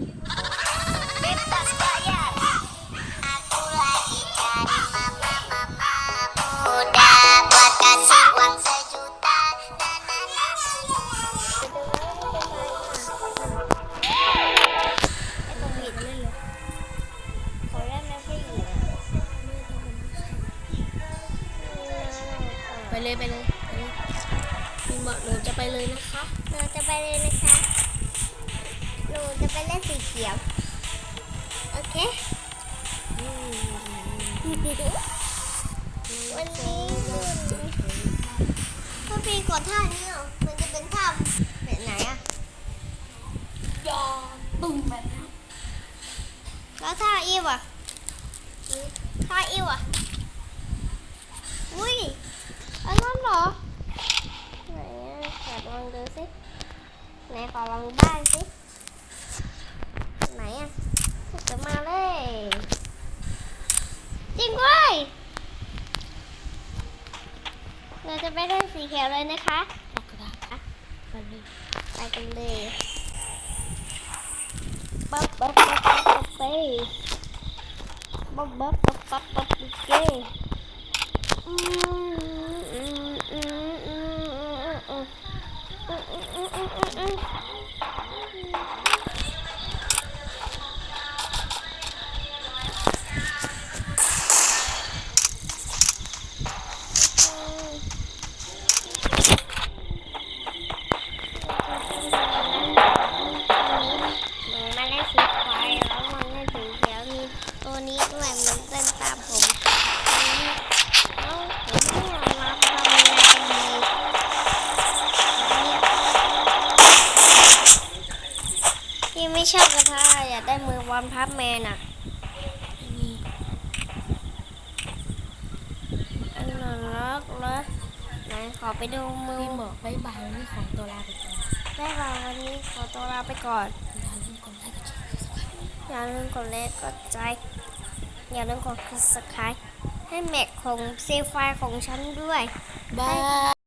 Bebas bayar. Aku lagi cari mama mama muda buat kasih uang sejuta. Na, na, na, na, ไปเลยไปเลยไปเลยมีบอกหนูจะไปเลยนะคะหนูจะไปเลยนะคะียว โอเค วันนี้ถ้าพี่กดท่านี้เหรอมันจะเป็นท่าแบบไหนอะยอตึงแบบนี้แล้วท่าอิวอะท่าอิวอะอุ้ยอันนั้นเหรอไหนอะขอบลองดูสิไหนขอลองบ้างสิ ไหนอะจะมาเลย จริงด้วย เราจะไปเล่นสีเขียวเลยนะคะออกกระดาษไปเลยไปกันเลยปั๊บปั๊บปั๊บปั๊บปั๊บไปปั๊บปั๊บปั๊บปั๊บปั๊บเก้ สีควายแล้วมันเล่นสีเขียวมีตัวนี้ด้วยมันเต้นตามผมเอ้าผมไม่ยอมรับทำยังไงกันดีพี่ไม่ชอบกระทะอยากได้มือวันพับแมนอะนี่อันนั้นรักเลยไหนขอไปดูมือพี่บอกบายบายวันนี้ขอตัวลาไปก่อนได้ค่ะวันนี้ขอตัวลาไปก่อน อย่าลืมกดไลค์กดใจ อย่าลืมกดไลค์กด subscribe ให้แม็กของเซฟไฟของฉันด้วย บาย